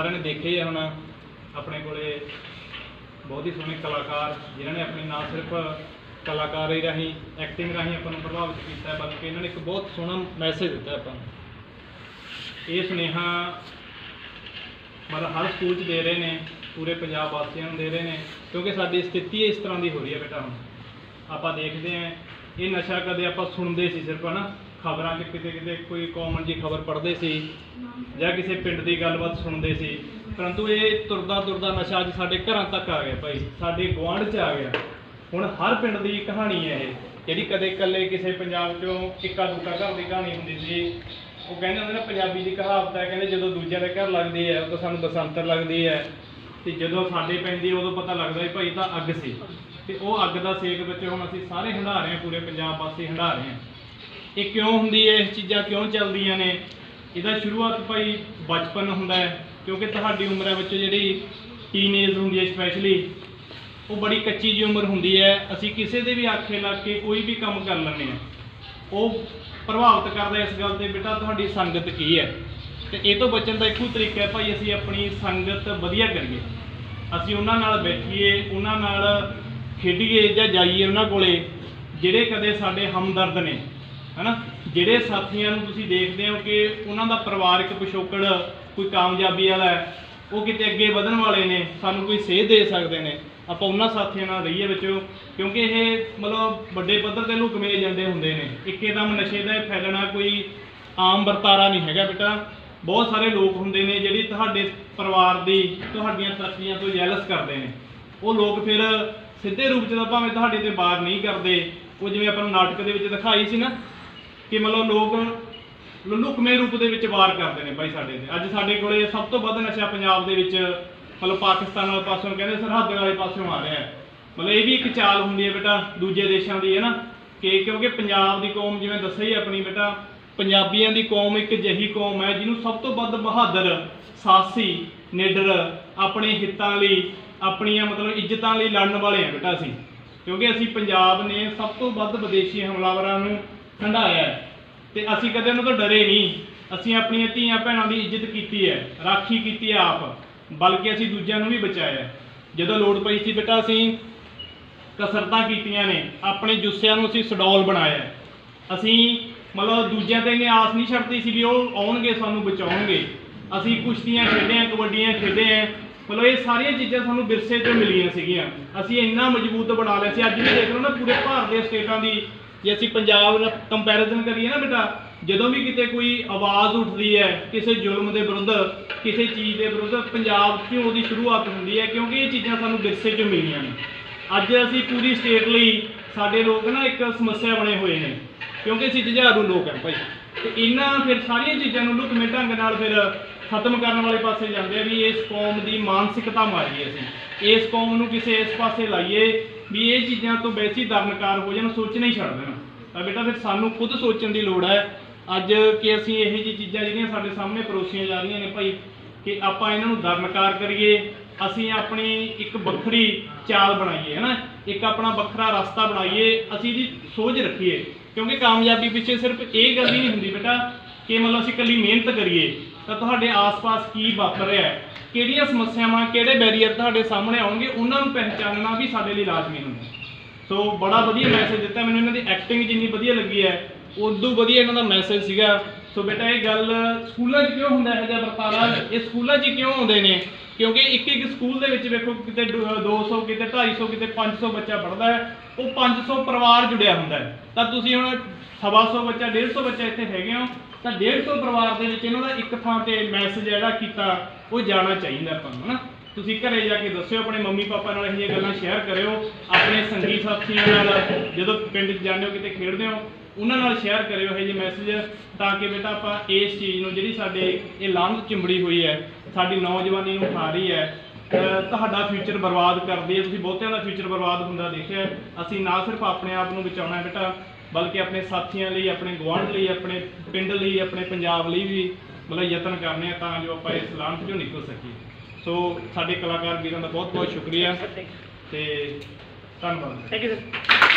ਸਾਰਿਆਂ ਨੇ ਦੇਖੇ ਆ ਹੁਣ ਆਪਣੇ ਕੋਲੇ ਬਹੁਤ ਹੀ ਸੋਹਣੇ ਕਲਾਕਾਰ, ਜਿਨ੍ਹਾਂ ਨੇ ਆਪਣੇ ਨਾ ਸਿਰਫ ਕਲਾਕਾਰੀ ਰਾਹੀਂ ਐਕਟਿੰਗ ਰਾਹੀਂ ਆਪਾਂ ਨੂੰ ਪ੍ਰਭਾਵਿਤ ਕੀਤਾ, ਬਲਕਿ ਇਹਨਾਂ ਨੇ ਇੱਕ ਬਹੁਤ ਸੋਹਣਾ ਮੈਸੇਜ ਦਿੱਤਾ ਆਪਾਂ ਨੂੰ। ਇਹ ਸੁਨੇਹਾ ਮਤਲਬ ਹਰ ਸਕੂਲ 'ਚ ਦੇ ਰਹੇ ਨੇ, ਪੂਰੇ ਪੰਜਾਬ ਵਾਸੀਆਂ ਨੂੰ ਦੇ ਰਹੇ ਨੇ, ਕਿਉਂਕਿ ਸਾਡੀ ਸਥਿਤੀ ਇਸ ਤਰ੍ਹਾਂ ਦੀ ਹੋ ਰਹੀ ਹੈ ਬੇਟਾ ਹੁਣ। ਆਪਾਂ ਦੇਖਦੇ ਆਂ ਇਹ ਨਸ਼ਾ ਕਦੇ ਆਪਾਂ ਸੁਣਦੇ ਸੀ ਸਿਰਫ, ਹਨਾ? ਖਬਰਾਂ 'ਚ ਕਿਤੇ ਕਿਤੇ ਕੋਈ ਕਾਮਨ ਜੀ ਖਬਰ ਪੜ੍ਹਦੇ ਸੀ ਜਾਂ ਕਿਸੇ ਪਿੰਡ ਦੀ ਗੱਲਬਾਤ ਸੁਣਦੇ ਸੀ। ਪਰੰਤੂ ਇਹ ਤੁਰਦਾ ਤੁਰਦਾ ਨਸ਼ਾ ਅੱਜ ਸਾਡੇ ਘਰਾਂ ਤੱਕ ਆ ਗਿਆ ਭਾਈ, ਸਾਡੇ ਗੁਆਂਢ 'ਚ ਆ ਗਿਆ। ਹੁਣ ਹਰ ਪਿੰਡ ਦੀ ਕਹਾਣੀ ਹੈ ਇਹ, ਜਿਹੜੀ ਕਦੇ ਇਕੱਲੇ ਕਿਸੇ ਪੰਜਾਬ 'ਚੋਂ ਇੱਕਾ ਦੁੱਕਾ ਘਰ ਦੀ ਕਹਾਣੀ ਹੁੰਦੀ ਸੀ, ਉਹ ਕਹਿੰਦੇ ਹੁੰਦੇ ਨੇ ਪੰਜਾਬੀ ਦੀ ਕਹਾਵਤ ਹੈ, ਕਹਿੰਦੇ ਜਦੋਂ ਦੂਜਿਆਂ ਦੇ ਘਰ ਲੱਗਦੀ ਹੈ, ਉਦੋਂ ਸਾਨੂੰ ਬਸੰਤਰ ਲੱਗਦੀ ਹੈ। ਤੇ ਜਦੋਂ ਸਾਡੇ ਪੈਂਦੀ ਉਦੋਂ ਪਤਾ ਲੱਗਦਾ ਵੀ ਭਾਈ ਤਾਂ ਅੱਗ ਸੀ। ਤੇ ਉਹ ਅੱਗ ਦਾ ਸੇਕ ਵਿੱਚ ਹੁਣ ਅਸੀਂ ਸਾਰੇ ਹੰਢਾ ਰਹੇ ਹਾਂ, ਪੂਰੇ ਪੰਜਾਬ ਵਾਸੀ ਹੰਢਾ ਰਹੇ ਹਾਂ। ਇਹ ਕਿਉਂ ਹੁੰਦੀ ਹੈ, ਇਹ ਚੀਜ਼ਾਂ ਕਿਉਂ ਚੱਲਦੀਆਂ ਨੇ? ਇਹਦਾ ਸ਼ੁਰੂਆਤ ਭਾਈ ਬਚਪਨ ਹੁੰਦਾ ਹੈ, ਕਿਉਂਕਿ ਤੁਹਾਡੀ ਉਮਰਾਂ ਵਿੱਚ ਜਿਹੜੀ ਟੀਨੇਜ ਹੁੰਦੀ ਹੈ ਸਪੈਸ਼ਲੀ ਉਹ ਬੜੀ ਕੱਚੀ ਜਿਹੀ ਉਮਰ ਹੁੰਦੀ ਹੈ। ਅਸੀਂ ਕਿਸੇ ਦੇ ਵੀ ਆਖੇ ਲੱਗ ਕੇ ਕੋਈ ਵੀ ਕੰਮ ਕਰ ਲੈਂਦੇ ਹਾਂ। ਉਹ ਪ੍ਰਭਾਵਿਤ ਕਰਦਾ ਇਸ ਗੱਲ ਤੇ, ਬੇਟਾ, ਤੁਹਾਡੀ ਸੰਗਤ ਕੀ ਹੈ? ਤੇ ਇਹ ਤੋਂ ਬਚਣ ਦਾ ਇੱਕੋ ਤਰੀਕਾ ਹੈ ਭਾਈ, ਅਸੀਂ ਆਪਣੀ ਸੰਗਤ ਵਧੀਆ ਕਰੀਏ। ਅਸੀਂ ਉਹਨਾਂ ਨਾਲ ਬੈਠੀਏ, ਉਹਨਾਂ ਨਾਲ ਖੇਡੀਏ ਜਾਂ ਜਾਈਏ ਉਹਨਾਂ ਕੋਲੇ, ਜਿਹੜੇ ਕਦੇ ਸਾਡੇ ਹਮਦਰਦ ਨੇ। ਹਨਾ? ਜਿਹੜੇ ਸਾਥੀਆਂ ਨੂੰ ਤੁਸੀਂ ਦੇਖਦੇ ਹੋ ਕਿ ਉਹਨਾਂ ਦਾ ਪਰਿਵਾਰਕ ਪਿਛੋਕੜ, ਕੋਈ ਕਾਮਯਾਬੀ ਵਾਲਾ ਹੈ, ਉਹ ਕਿਤੇ ਅੱਗੇ ਵਧਣ ਵਾਲੇ ਨੇ, ਸਾਨੂੰ ਕੋਈ ਸੇਧ ਦੇ ਸਕਦੇ ਨੇ, ਆਪਾਂ ਉਹਨਾਂ ਸਾਥੀਆਂ ਨਾਲ ਰਹੀਏ ਵਿੱਚੋਂ, ਕਿਉਂਕਿ ਇਹ ਮਤਲਬ ਵੱਡੇ ਪੱਧਰ ਤੇ ਲੁਕਵੇਂ ਜਾਂਦੇ ਹੁੰਦੇ ਨੇ। ਇੱਕੇਦਮ ਨਸ਼ੇ ਦਾ ਫੈਲਣਾ, ਕੋਈ ਆਮ ਵਰਤਾਰਾ ਨਹੀਂ ਹੈਗਾ ਬੇਟਾ। ਬਹੁਤ ਸਾਰੇ ਲੋਕ ਹੁੰਦੇ ਨੇ ਜਿਹੜੀ ਤੁਹਾਡੇ ਪਰਿਵਾਰ ਦੀ, ਤੁਹਾਡੀਆਂ ਤਰੱਕੀਆਂ ਤੋਂ ਜੈਲਸ ਕਰਦੇ ਨੇ। ਉਹ ਲੋਕ ਫਿਰ ਸਿੱਧੇ ਰੂਪ 'ਚ ਤਾਂ ਭਾਵੇਂ ਤੁਹਾਡੇ ਤੇ ਵਾਰ ਨਹੀਂ ਕਰਦੇ। ਉਹ ਜਿਵੇਂ ਆਪਾਂ ਨੂੰ ਨਾਟਕ ਦੇ ਵਿੱਚ ਦਿਖਾਈ ਸੀ ਨਾ ਕਿ ਮਤਲਬ ਲੋਕ ਲੁਕਵੇਂ ਰੂਪ ਦੇ ਵਿੱਚ ਵਾਰ ਕਰਦੇ ਨੇ ਭਾਈ ਸਾਡੇ ਤੇ। ਅੱਜ ਸਾਡੇ ਕੋਲੇ ਸਭ ਤੋਂ ਵੱਧ ਨਸ਼ਾ ਪੰਜਾਬ ਦੇ ਵਿੱਚ ਮਤਲਬ ਪਾਕਿਸਤਾਨ ਵਾਲੇ ਪਾਸੋਂ ਕਹਿੰਦੇ ਸਰਹੱਦ ਵਾਲੇ ਪਾਸੋਂ ਆ ਰਿਹਾ ਹੈ। ਮਤਲਬ ਇਹ ਵੀ ਇੱਕ ਚਾਲ ਹੁੰਦੀ ਹੈ ਬੇਟਾ ਦੂਜੇ ਦੇਸ਼ਾਂ ਦੀ, ਹੈ ਨਾ? ਕਿ ਕਿਉਂਕਿ ਪੰਜਾਬ ਦੀ ਕੌਮ ਜਿਵੇਂ ਦੱਸਿਆ ਹੀ ਆਪਣੀ ਬੇਟਾ, ਪੰਜਾਬੀਆਂ ਦੀ ਕੌਮ ਇੱਕ ਅਜਿਹੀ ਕੌਮ ਹੈ ਜਿਹਨੂੰ ਸਭ ਤੋਂ ਵੱਧ ਬਹਾਦਰ, ਸਾਹਸੀ, ਨਿਡਰ, ਆਪਣੇ ਹਿੱਤਾਂ ਲਈ, ਆਪਣੀਆਂ ਮਤਲਬ ਇੱਜ਼ਤਾਂ ਲਈ ਲੜਨ ਵਾਲੇ ਆ ਬੇਟਾ ਅਸੀਂ। ਕਿਉਂਕਿ ਅਸੀਂ ਪੰਜਾਬ ਨੇ ਸਭ ਤੋਂ ਵੱਧ ਵਿਦੇਸ਼ੀ ਹਮਲਾਵਰਾਂ ਨੂੰ ਖੰਡਾਇਆ ਹੈ। ਤੇ ਅਸੀਂ ਕਦੇ ਉਹਨਾਂ ਤੋਂ ਡਰੇ ਨਹੀਂ। ਅਸੀਂ ਆਪਣੀਆਂ ਧੀਆਂ ਭੈਣਾਂ ਦੀ ਇੱਜ਼ਤ ਕੀਤੀ ਹੈ। ਰਾਖੀ ਕੀਤੀ ਹੈ ਆਪ। ਬਲਕਿ ਅਸੀਂ ਦੂਜਿਆਂ ਨੂੰ ਵੀ ਬਚਾਇਆ ਹੈ। ਜਦੋਂ ਲੋੜ ਪਈ ਸੀ ਬੇਟਾ, ਅਸੀਂ ਕਸਰਤਾਂ ਕੀਤੀਆਂ ਨੇ। ਆਪਣੇ ਜੁੱਸਿਆਂ ਨੂੰ ਅਸੀਂ ਸਡੌਲ ਬਣਾਇਆ ਹੈ। ਅਸੀਂ ਮਤਲਬ ਦੂਜਿਆਂ ਤੇ ਇਹਨੇ ਆਸ ਨਹੀਂ ਛੱਡਦੀ ਸੀ ਵੀ ਉਹ ਆਉਣਗੇ, ਸਾਨੂੰ ਬਚਾਉਣਗੇ। ਅਸੀਂ ਕੁਸ਼ਤੀਆਂ ਖੇਡੀਆਂ ਕਬੱਡੀਆਂ ਖੇਡੇ ਆ ਮਤਲਬ ਇਹ ਸਾਰੀਆਂ ਚੀਜ਼ਾਂ ਸਾਨੂੰ ਵਿਰਸੇ ਤੋਂ ਮਿਲੀਆਂ ਸੀਗੀਆਂ। ਅਸੀਂ ਇੰਨਾ ਮਜ਼ਬੂਤ ਬਣਾ ਲਿਆ ਸੀ। ਅੱਜ ਵੀ ਦੇਖ ਲਓ ਨਾ, ਪੂਰੇ ਭਾਰਤ ਦੇ ਸਟੇਟਾਂ ਦੀ ਜੇ ਅਸੀਂ ਪੰਜਾਬ ਨਾਲ ਕੰਪੈਰੀਜ਼ਨ ਕਰੀਏ ਨਾ ਬੇਟਾ, ਜਦੋਂ ਵੀ ਕਿਤੇ ਕੋਈ ਆਵਾਜ਼ ਉੱਠਦੀ ਹੈ, ਕਿਸੇ ਜ਼ੁਲਮ ਦੇ ਵਿਰੁੱਧ, ਕਿਸੇ ਚੀਜ਼ ਦੇ ਵਿਰੁੱਧ, ਪੰਜਾਬ 'ਚ ਉਹਦੀ ਸ਼ੁਰੂਆਤ ਹੁੰਦੀ ਹੈ? ਕਿਉਂਕਿ ਇਹ ਚੀਜ਼ਾਂ ਸਾਨੂੰ ਵਿਰਸੇ 'ਚ ਮਿਲੀਆਂ ਨੇ। ਅੱਜ ਅਸੀਂ ਪੂਰੀ ਸਟੇਟ ਲਈ ਸਾਡੇ ਲੋਕ ਨਾ ਇੱਕ ਸਮੱਸਿਆ ਬਣੇ ਹੋਏ ਨੇ, ਕਿਉਂਕਿ ਅਸੀਂ ਜੁਝਾਰੂ ਲੋਕ ਹਾਂ ਭਾਈ। ਤੇ ਇਹਨਾਂ ਫਿਰ ਸਾਰੀਆਂ ਚੀਜ਼ਾਂ ਨੂੰ ਲੁਕਵੇਂ ਢੰਗ ਨਾਲ ਫਿਰ ਖਤਮ ਕਰਨ ਵਾਲੇ ਪਾਸੇ ਜਾਂਦੇ ਆ ਵੀ ਇਸ ਕੌਮ ਦੀ ਮਾਨਸਿਕਤਾ ਮਾਰੀਏ ਅਸੀਂ। ਇਸ ਕੌਮ ਨੂੰ ਕਿਸੇ ਇਸ ਪਾਸੇ ਲਾਈਏ ਵੀ ਇਹ ਚੀਜ਼ਾਂ ਤੋਂ ਵੈਸੀ ਦਰਨਕਾਰ ਹੋ ਜਾਣ ਸੋਚਣਾ ਹੀ ਛੱਡ ਦੇਣ। ਤਾਂ ਬੇਟਾ ਫਿਰ ਸਾਨੂੰ ਖੁਦ ਸੋਚਣ ਦੀ ਲੋੜ ਹੈ। ਅੱਜ ਕਿ ਅਸੀਂ ਇਹੋ ਜਿਹੀ ਚੀਜ਼ਾਂ ਜਿਹੜੀਆਂ ਸਾਡੇ ਸਾਹਮਣੇ ਪਰੋਸੀਆਂ ਜਾ ਰਹੀਆਂ ਨੇ ਭਾਈ, ਕਿ ਆਪਾਂ ਇਹਨਾਂ ਨੂੰ ਦਰਨਕਾਰ ਕਰੀਏ, ਅਸੀਂ ਆਪਣੀ ਇੱਕ ਵੱਖਰੀ ਚਾਲ ਬਣਾਈਏ ਹੈ ਨਾ ਇੱਕ ਆਪਣਾ ਵੱਖਰਾ ਰਸਤਾ ਬਣਾਈਏ, ਅਸੀਂ ਇਹਦੀ ਸੋਚ ਰੱਖੀਏ। ਕਿਉਂਕਿ ਕਾਮਯਾਬੀ ਪਿੱਛੇ ਸਿਰਫ ਇਹ ਗੱਲ ਹੀ ਨਹੀਂ ਹੁੰਦੀ ਬੇਟਾ, ਕਿ ਮਤਲਬ ਅਸੀਂ ਇਕੱਲੀ ਮਿਹਨਤ ਕਰੀਏ। ਤਾਂ ਤੁਹਾਡੇ ਆਸ-ਪਾਸ ਕੀ ਵਾਪਰ ਰਿਹਾ ਹੈ? ਕਿਹੜੀਆਂ ਸਮੱਸਿਆਵਾਂ, ਕਿਹੜੇ ਬੈਰੀਅਰ ਤੁਹਾਡੇ ਸਾਹਮਣੇ ਆਉਣਗੇ, ਉਹਨਾਂ ਨੂੰ ਪਹਿਚਾਨਣਾ ਵੀ ਸਾਡੇ ਲਈ ਲਾਜ਼ਮੀ ਹੁੰਦਾ ਸੋ ਬੜਾ ਵਧੀਆ ਮੈਸੇਜ ਦਿੱਤਾ, ਮੈਨੂੰ ਇਹਨਾਂ ਦੀ ਐਕਟਿੰਗ ਜਿੰਨੀ ਵਧੀਆ ਲੱਗੀ ਹੈ, ਉਦੋਂ ਵਧੀਆ ਇਹਨਾਂ ਦਾ ਮੈਸੇਜ ਸੀਗਾ। ਸੋ ਬੇਟਾ, ਇਹ ਗੱਲ ਸਕੂਲਾਂ 'ਚ ਕਿਉਂ ਹੁੰਦਾ ਇਹੋ ਜਿਹਾ ਵਰਤਾਰਾ? ਇਹ ਸਕੂਲਾਂ 'ਚ ਕਿਉਂ ਆਉਂਦੇ ਨੇ? ਕਿਉਂਕਿ ਇੱਕ ਇੱਕ ਸਕੂਲ ਦੇ ਵਿੱਚ ਵੇਖੋ, ਕਿਤੇ ਡ- 200 ਕਿਤੇ 250 ਕਿਤੇ 500 ਬੱਚਾ ਪੜ੍ਹਦਾ ਹੈ, ਉਹ 500 ਪਰਿਵਾਰ ਜੁੜਿਆ ਹੁੰਦਾ ਹੈ। ਤਾਂ ਤੁਸੀਂ ਹੁਣ ਸਵਾ ਸੌ ਬੱਚਾ 150 ਬੱਚਾ ਇੱਥੇ ਹੈਗੇ ਹੋ ਤਾਂ 150 ਪਰਿਵਾਰ ਦੇ ਵਿੱਚ ਇਹਨਾਂ ਦਾ ਇੱਕ ਥਾਂ ਤੇ ਮੈਸੇਜ ਜਿਹੜਾ ਕੀਤਾ, ਉਹ ਜਾਣਾ ਚਾਹੀਦਾ ਆਪਾਂ ਹਨਾ? ਤੁਸੀਂ ਘਰੇ ਜਾ ਕੇ ਦੱਸਿਓ, ਆਪਣੇ ਮੰਮੀ ਪਾਪਾ ਨਾਲ ਇਹ ਜਿਹੀਆਂ ਗੱਲਾਂ ਸ਼ੇਅਰ ਕਰਿਓ, ਆਪਣੇ ਸੰਗੀ ਸਾਥੀਆਂ ਨਾਲ, ਜਦੋਂ ਪਿੰਡ 'ਚ ਜਾਂਦੇ ਹੋ, ਕਿਤੇ ਖੇਡਦੇ ਹੋ, ਉਹਨਾਂ ਨਾਲ ਸ਼ੇਅਰ ਕਰਿਓ ਇਹ ਜਿਹੇ ਮੈਸੇਜ ਤਾਂ ਕਿ ਬੇਟਾ ਆਪਾਂ ਇਸ ਚੀਜ਼ ਨੂੰ ਜਿਹੜੀ ਸਾਡੇ, ਇਹ ਲਾਂਭ ਚਿੰਬੜੀ ਹੋਈ ਹੈ, ਸਾਡੀ ਨੌਜਵਾਨੀ ਨੂੰ ਖਾ ਰਹੀ ਹੈ ਤੁਹਾਡਾ ਫਿਊਚਰ ਬਰਬਾਦ ਕਰਦੀ ਹੈ, ਤੁਸੀਂ ਬਹੁਤਿਆਂ ਦਾ ਫਿਊਚਰ ਬਰਬਾਦ ਹੁੰਦਾ ਦੇਖਿਆ ਅਸੀਂ ਨਾ ਸਿਰਫ ਆਪਣੇ ਆਪ ਨੂੰ ਬਚਾਉਣਾ ਬੇਟਾ ਬਲਕਿ ਆਪਣੇ ਸਾਥੀਆਂ ਲਈ, ਆਪਣੇ ਗੁਆਂਢ ਲਈ, ਆਪਣੇ ਪਿੰਡ ਲਈ, ਆਪਣੇ ਪੰਜਾਬ ਲਈ ਵੀ ਮਤਲਬ ਯਤਨ ਕਰਨੇ ਆ ਤਾਂ ਜੋ ਆਪਾਂ ਇਸ ਲਾਂਘ ਚੋਂ ਨਿਕਲ ਸਕੀਏ। ਸੋ ਸਾਡੇ ਕਲਾਕਾਰ ਵੀਰਾਂ ਦਾ ਬਹੁਤ ਬਹੁਤ ਸ਼ੁਕਰੀਆ ਤੇ ਧੰਨਵਾਦ। Thank you sir